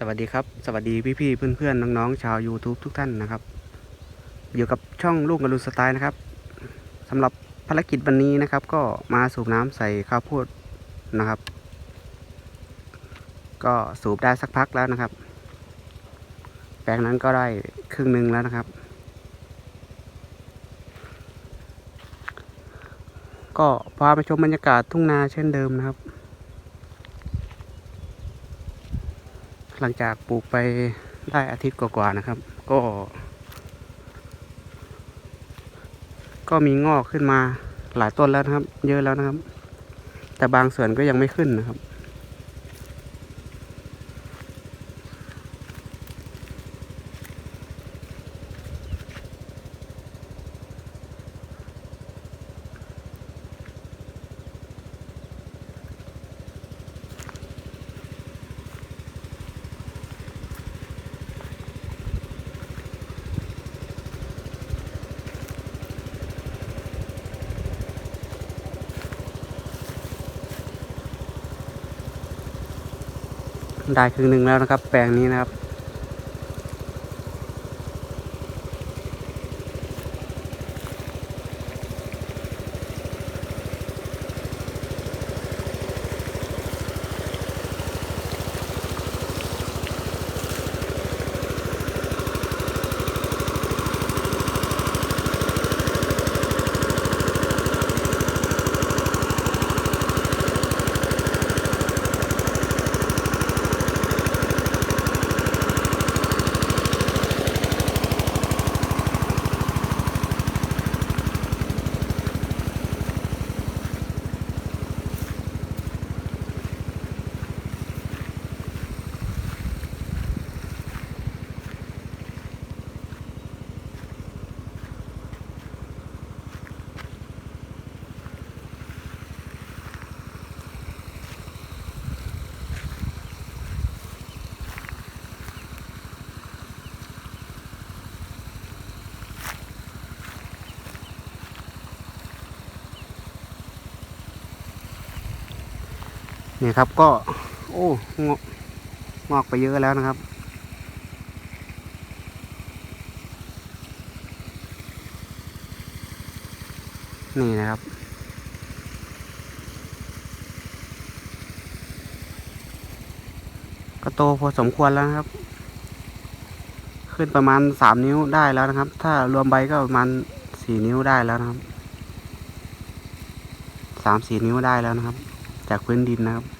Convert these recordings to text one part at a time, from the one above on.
สวัสดีครับ สวัสดีพี่ๆเพื่อนๆน้องๆชาว YouTube ทุกท่านนะครับ อยู่กับช่องลูกกระลุนสไตล์นะครับสำหรับภารกิจวันนี้นะครับ ก็มาสูบน้ำใส่ข้าวโพดนะครับ ก็สูบได้สักพักแล้วนะครับ แปลงนั้นก็ได้ครึ่งหนึ่งแล้วนะครับ ก็พาไปชมบรรยากาศทุ่งนาเช่นเดิมนะครับ หลังจากปลูกไปได้อาทิตย์กว่าๆนะครับ ก็ ก็มีงอกขึ้นมาหลายต้นแล้วนะครับ เยอะแล้วนะครับ แต่บางส่วนก็ยังไม่ขึ้นนะครับ ได้ครึ่งหนึ่งแล้วนะครับ แปลงนี้นะครับ นี่ครับก็ โอ้งอกไปเยอะแล้วนะครับนี่นะครับ ก็โตพอสมควรแล้วนะครับ ขึ้นประมาณสามนิ้วได้แล้วนะครับ ถ้ารวมใบก็ประมาณสี่นิ้วได้แล้วนะครับสามสี่นิ้วได้แล้วนะครับ จากพื้นดินนะครับ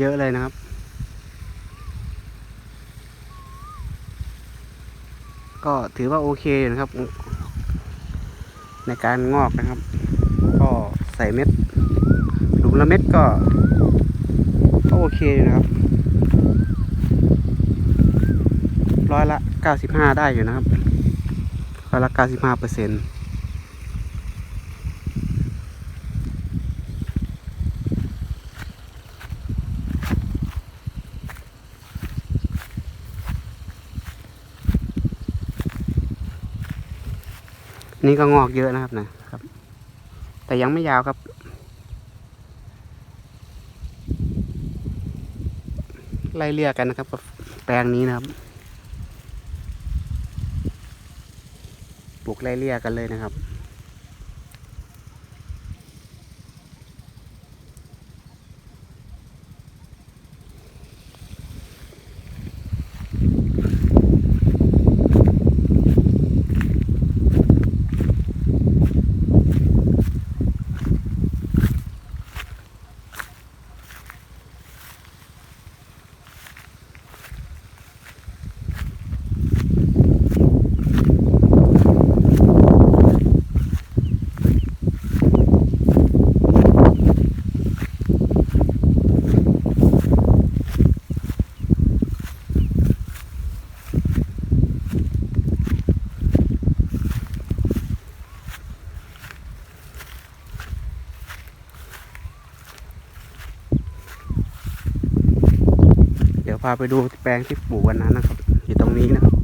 เยอะเลยนะครับ ก็ถือว่าโอเคนะครับ ในการงอกนะครับ ก็ใส่เม็ดหลุมละเม็ดก็ก็โอเคนะครับ ร้อยละเก้าสิบห้าได้อยู่นะครับร้อยละเก้าสิบห้าเปอร์เซ็นต์ นี่ก็งอกเยอะนะครับนะครับ แต่ยังไม่ยาวครับ ไล่เลี่ยกันนะครับกับแปลงนี้นะครับ ปลูกไล่เลี่ยกันเลยนะครับ พาไปดูแปลงที่ปลูกวันนั้นนะครับ อยู่ตรงนี้นะครับ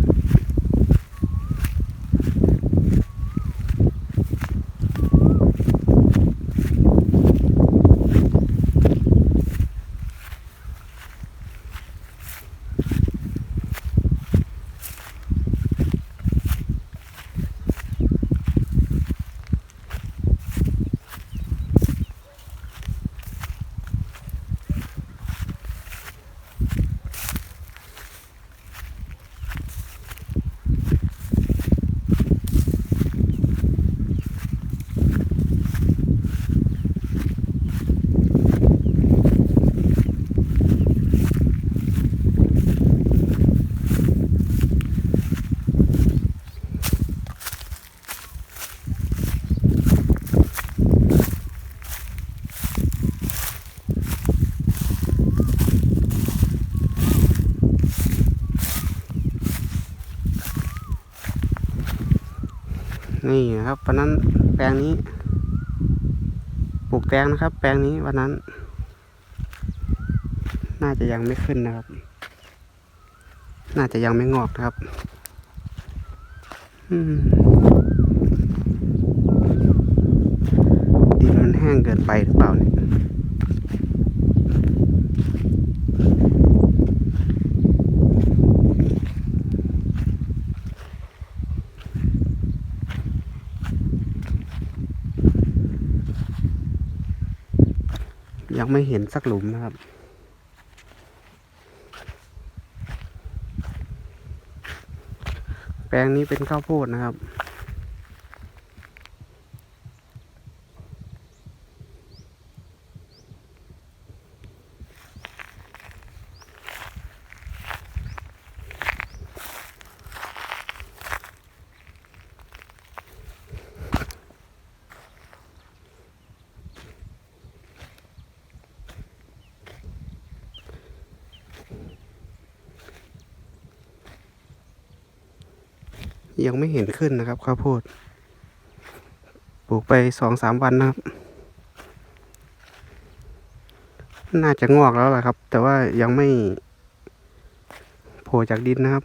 นี่ครับวันนั้นแปลงนี้ ปลูกแตงนะครับ แปลงนี้วันนั้น น่าจะยังไม่ขึ้นนะครับ น่าจะยังไม่งอกนะครับดินมันแห้งเกินไปหรือเปล่าเนี่ย ไม่เห็นสักหลุมนะครับ แปลงนี้เป็นข้าวโพดนะครับ ยังไม่เห็นขึ้นนะครับข้าวโพดปลูกไปสองสามวันนะครับ น่าจะงอกแล้วล่ะครับ แต่ว่ายังไม่โผล่จากดินนะครับ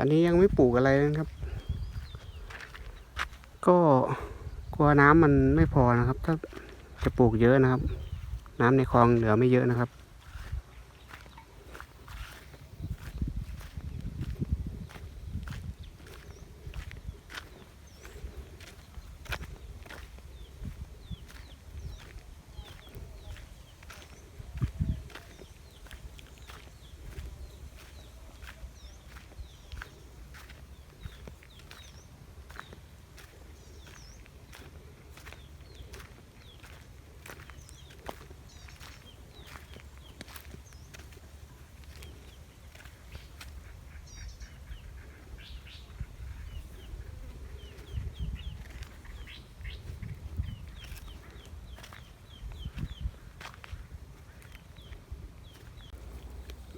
อันนี้ยังไม่ปลูกอะไรนะครับ ก็กลัวน้ำมันไม่พอนะครับ ถ้าจะปลูกเยอะนะครับ น้ำในคลองเหลือไม่เยอะนะครับ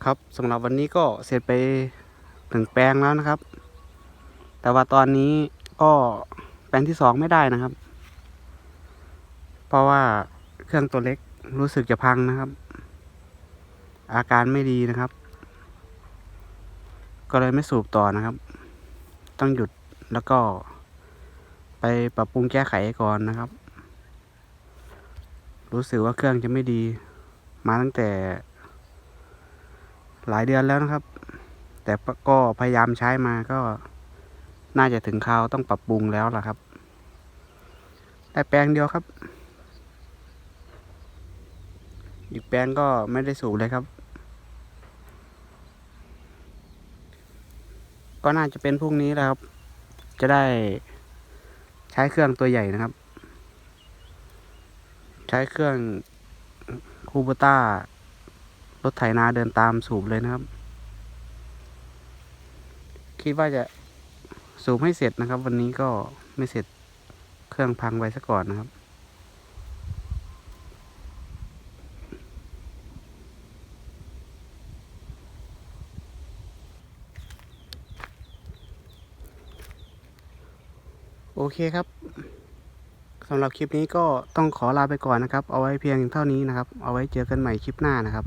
ครับสำหรับวันนี้ก็เสร็จไปถึงแปลงแล้วนะครับ แต่ว่าตอนนี้ก็แปลงที่สองไม่ได้นะครับ เพราะว่าเครื่องตัวเล็กรู้สึกจะพังนะครับ อาการไม่ดีนะครับ ก็เลยไม่สูบต่อนะครับ ต้องหยุดแล้วก็ ไปปรับปรุงแก้ไขก่อนนะครับ รู้สึกว่าเครื่องจะไม่ดี มาตั้งแต่ หลายเดือนแล้วนะครับ แต่ก็พยายามใช้มาก็น่าจะถึงคราวต้องปรับปรุงแล้วล่ะครับ ได้แปลงเดียวครับ อีกแปลงก็ไม่ได้สูบเลยครับ ก็น่าจะเป็นพรุ่งนี้แหล้วครับ จะได้ใช้เครื่องตัวใหญ่นะครับ ใช้เครื่องคูบต้า รถไถนาเดินตามสูบเลยนะครับ คิดว่าจะสูบให้เสร็จนะครับ วันนี้ก็ไม่เสร็จเครื่องพังไว้ซะก่อนนะครับ โอเคครับสำหรับคลิปนี้ก็ต้องขอลาไปก่อนนะครับ เอาไว้เพียงเท่านี้นะครับ เอาไว้เจอกันใหม่คลิปหน้านะครับ